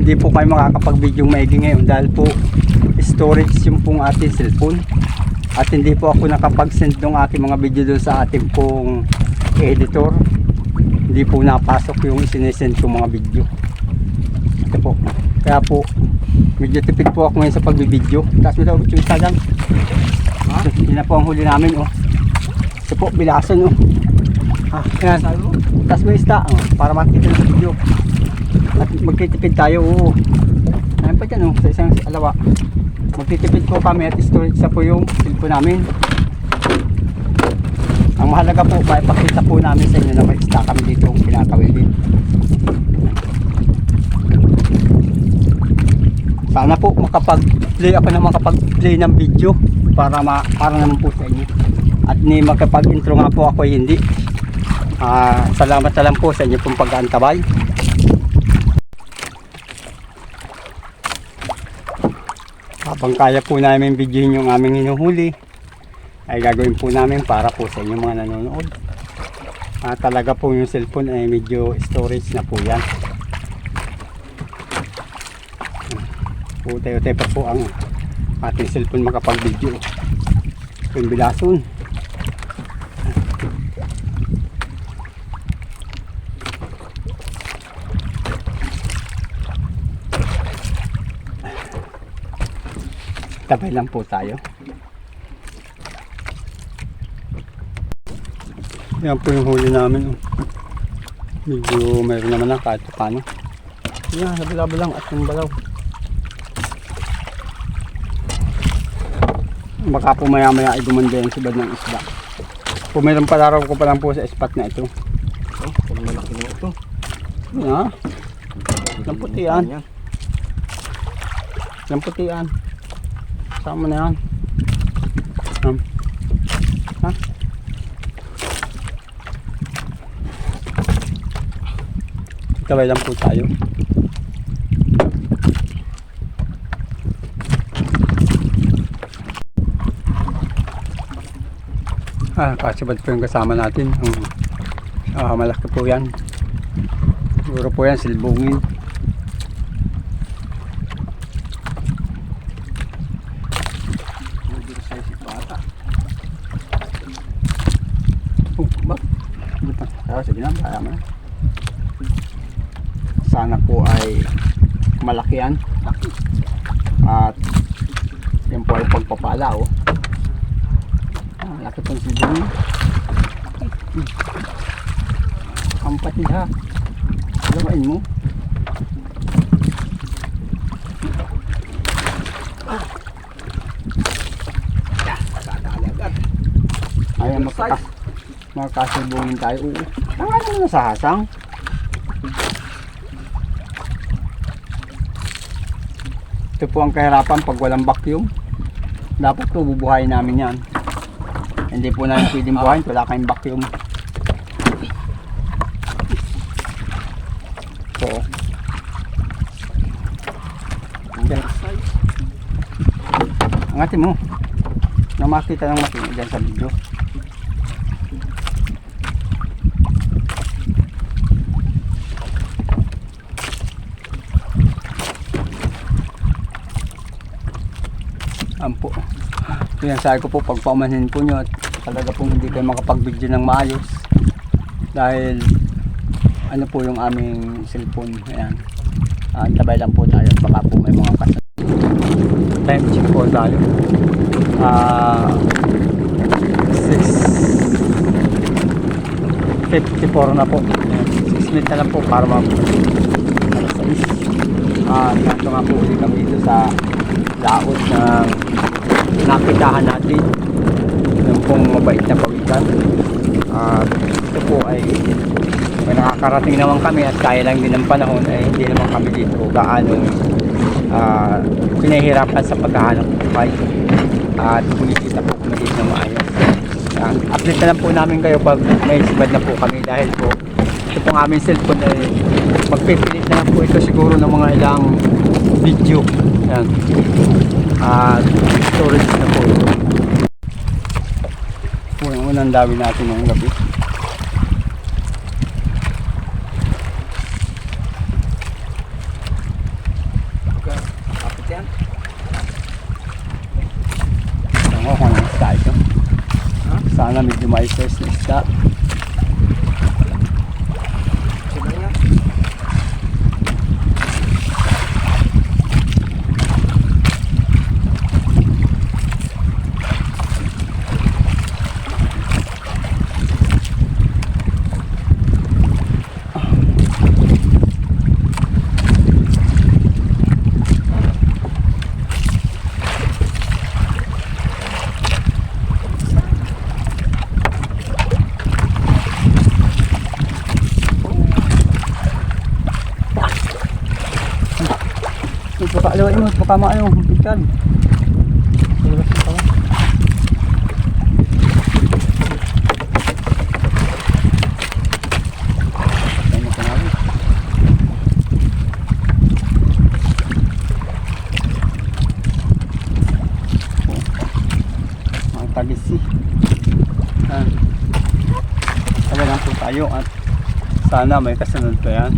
hindi po kayo makakapag-video maigi ngayon dahil po storage yung pong ating cellphone. At hindi po ako nakapag-send ng aking mga video doon sa ating pong editor. Hindi po napasok yung sinesend ko mga video. Ito po. Kaya po, medyo tipid po ako ngayon sa pagbibideo. Tapos mo daw, yung sagang. Ha? Yun na po ang huli namin, oh. Ito po, bilasan, oh. Ah, yan. Tapos may isda, oh, para makita ng video. At magtitipid tayo, oo. Ayan pa dyan, oh, sa isang alawa. Magtitipid po kami at storage na po yung cellphone namin. Ang mahalaga po, maipakita po namin sa inyo na may isda kami dito kung pinakawil din. Sana po makapag-play ako na makapag-play ng video para ma para naman po sa inyo. At ni makapag-intro nga po ako ay hindi. Ah, salamat na lang po sa inyo pong pag-aantabay. Habang kaya po namin videohin yung aming hinuhuli, ay gagawin po namin para po sa inyo mga nanonood. Ah, talaga po yung cellphone ay medyo storage na po yan. Utay-utay pa po ang ating cellphone makapag-video. Yung bilason. Tabay lang po tayo. Yan po yung huli namin. Oh. Medyo mayroon naman na kahit pa paano. Yan, labi-labi lang at yung balaw. Baka po maya maya ay gumanda yung sibad ng isda. Pumilang palaraw ko pa lang po sa spot na ito. Oh, kung malaki na ito. Yan. Yung puti yan. Yan. Yung puti yan. Sama na yan. Um, ha? Tabay lang po tayo. Ah, kasibad po yung kasama natin. Ang ah, malaki po yan. Siguro po yan, silbungin. Hindi ko size ito ata. Oh, ba? Buta. Pero sige na, kaya mo na. Sana po ay malaki yan. Laki. At yan po ay pagpapala oh. Ah, laki pang sibong. Ang patid ha. Lawain mo. Ayan, magkaka magkasibungin tayo. Oo. Tanga naman na sa hasang. Ito po ang kahirapan pag walang vacuum. Dapat po bubuhayin namin yan. Hindi po namin pwedeng buhayin. Wala kayong vacuum. So, yan. Angatin mo. Na makita ng makina dyan sa video. Ampo. Yan sabi ko po pag paumanhin po nyo at talaga pong hindi kayo makapag-video ng maayos. Dahil ano po yung aming cellphone. Ayan. Uh, tabay lang po tayo at baka po may mga kas time check po tayo. Ah 6.54 na po. 6 minutes na lang po para mag alas 6 ah uh, nga po ulit kami dito sa laot ng nakitahan natin yung pong mabait na pawikan at ito po ay may nakakarating naman kami at kaya lang din ng panahon ay hindi naman kami dito gaano uh, pinahirapan sa paghahanap buhay at kumikita po kami dito ng maayos Yan. update na lang po namin kayo pag may sibad na po kami dahil po ito pong aming cellphone ay magpipilit na lang po ito siguro ng mga ilang video. Yan at ah, storage na po ito. Unang unang dami natin ng gabi Sana medyo may size na isda. Na kanawi. Oh. Ang tagisi. Ah. Tayo at sana may kasunod pa yan.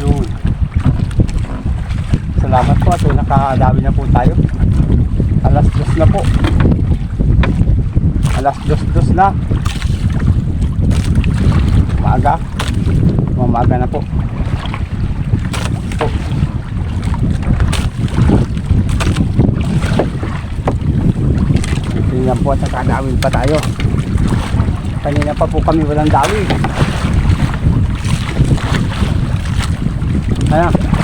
Yun. Salamat po at nakakadawi na po tayo. Alas dos na po. Alas dos dos na. Maaga. Mamaga na po. Tingnan po at nakakadawin pa tayo. Kanina pa po kami walang dawi. Ano?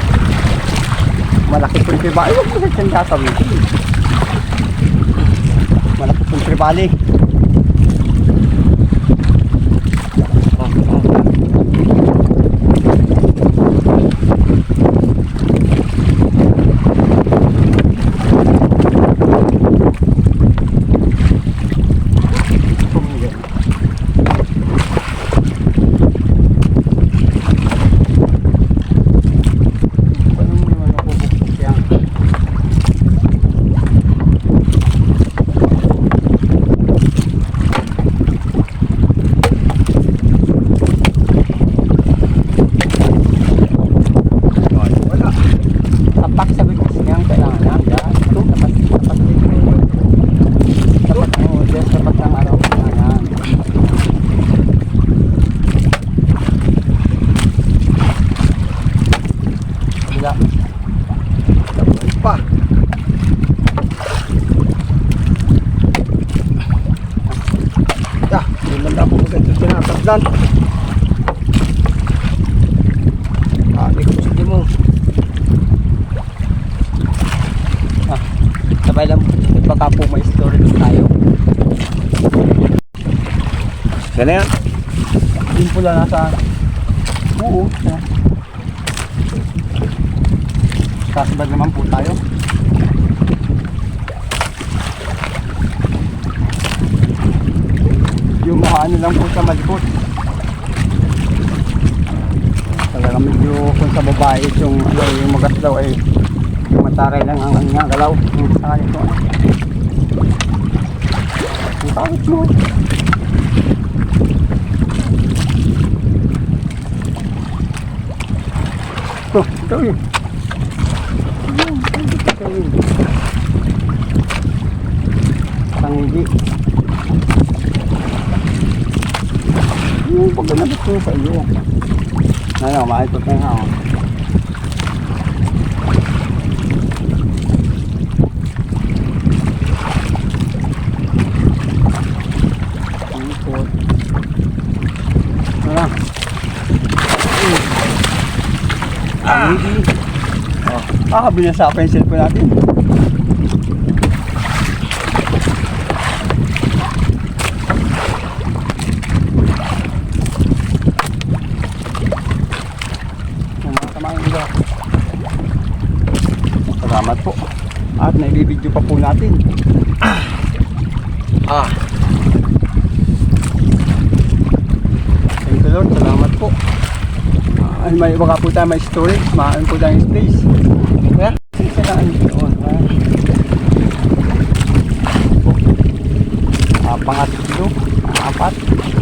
Malaki pong tribali. Huwag mo sa tiyang gagawin. Malaki pong tribali. Oh, oh. Tumigil. Paano mo naman nakubukbuk yan? Ay, wala. Tapak sa bigas niyang kailangan na. Yan. Ito, tapat, tapat dito. Tapat, oh, yes, tapat ng araw. Ayan. Kabila. Tapos pa. Ah, hindi man na po maganda tinatablan. Ah, di ko sige mo. Sabay lang, baka po may doon tayo. Yan yan. Yung pula nasa... Oo. siya. Kasabad naman po tayo. Yung mga ano lang po sa malikot. Talaga medyo kung sa babae yung, ano, yung magas daw ay yung mataray lang ang ang galaw. Yung sa kanito. Ang tawag mo. Tuh, ito yun. Ayun, ito yun. Tangigi. Yung pag nabit ko sa iyo. Ano, maikot na nga. oh. Ikot. Ano? Tangigi. Oh. Ah, binasa pa yung cellphone natin. Salamat po. At naibibidyo pa po natin. Ah, Thank you Lord. Salamat po. Ah, Ay, may baka po tayo may storage. Maan po tayong space. Ano kaya? Isa lang ang doon. ha? Ah, pangatlo. Apat.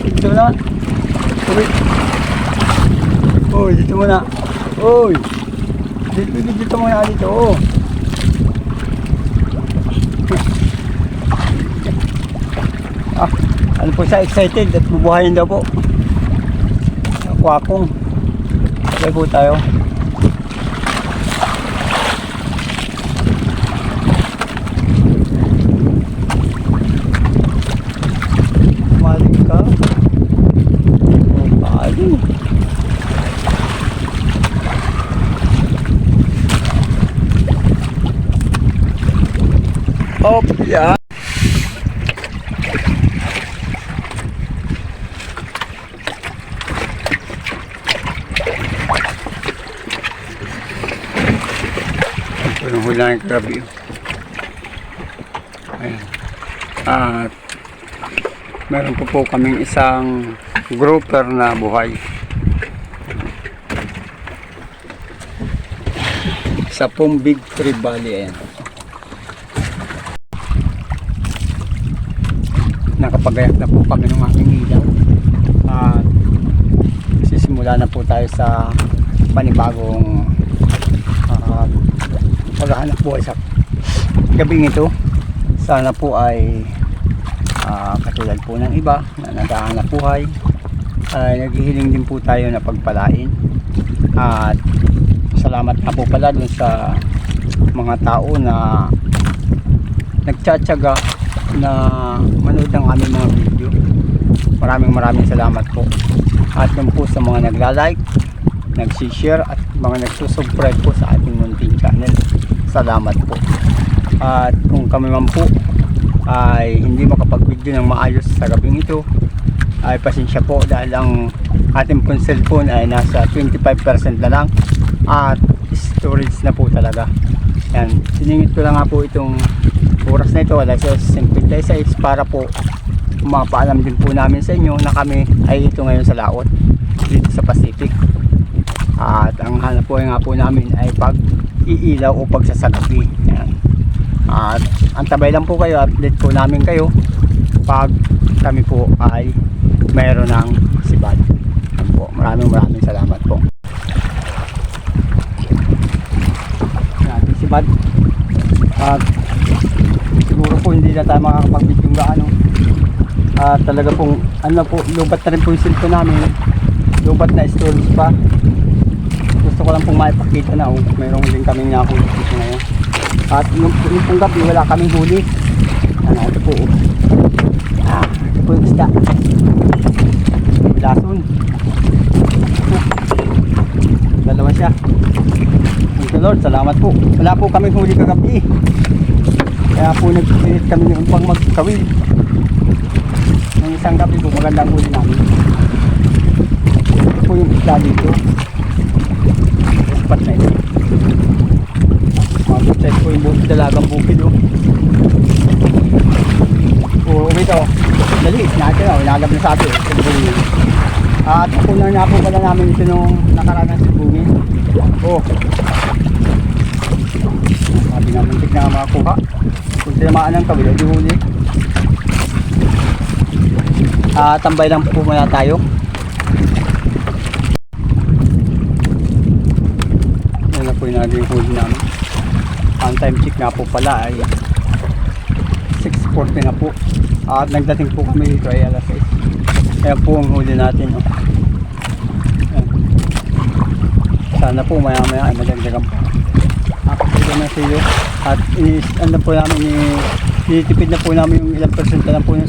Dito na. Uy. Uy, dito muna. Uy. Dito, dito, dito muna dito. Oh. Ah, ano po siya excited at bubuhayin daw po. Wakong. Sabay po tayo. Malik ka. Oh, paano? Hop, yan. Ito yung hula ng grabe. Ayan. At meron po po kaming isang grouper na buhay. Sa pong Big Tree Valley. Ayan. Nakapagayak na po kami ng aking ilaw. At sisimula na po tayo sa panibagong uh, paghahanap buhay sa gabing ito sana po ay ah, katulad po ng iba na naghahanap buhay ay naghihiling din po tayo na pagpalain at salamat na po pala dun sa mga tao na nagtsatsaga na manood ng aming mga video maraming maraming salamat po at dun po sa mga nagla-like nagsishare at mga nagsusubscribe po sa ating munting channel. Salamat po. At kung kami man po ay hindi makapag-video ng maayos sa gabing ito, ay pasensya po dahil ang ating pong cellphone ay nasa 25% na lang at storage na po talaga. Yan. Siningit ko lang nga po itong oras na ito, alas 56 para po mapaalam din po namin sa inyo na kami ay ito ngayon sa laot dito sa Pacific. At ang hanap po nga po namin ay pag iilaw o pagsasagabi. Yan. At antabay lang po kayo, update po namin kayo pag kami po ay mayroon ng sibad. Po. Maraming maraming salamat po. Yan, ating sibad. At siguro po hindi na tayo makakapag-video gaano. At talaga pong ano po, lubat na rin po yung cellphone namin. Lubat na storage pa. Gusto ko lang pong maipakita na oh, mayroong din kaming nahuli dito ngayon. At nung, nung pong gabi wala kaming huli. Ano ito po oh. ah, ito po yung isda. Lason dalawa siya. Thank you Lord. Salamat po. Wala po kaming huli kagabi kaya po nagpilit kami yung pang magkawil ng isang gabi po magandang huli namin ito po yung isda dito spot na ito. Mabutay po yung bukid, dalagang bukid oh. Uwi ito. Dali, natin oh, inagab na sa atin. Sibungin. At nakunan na po pala namin ito nung nakaraan ng sibungin. Oh. Sabi na muntik na makakuha. Kung tinamaan ng kawil, di huli. Ah, tambay lang po muna tayo. Yan na po yung naging huli namin. Ang time check nga po pala ay 6.40 na po. At nagdating po kami dito ay alas 6. Ayan po ang huli natin. Oh. Sana po maya maya ay madagdagan pa. Nakapagdagan na sa'yo. At inis, ano po namin, tinitipid na po namin yung ilang percent lang po yung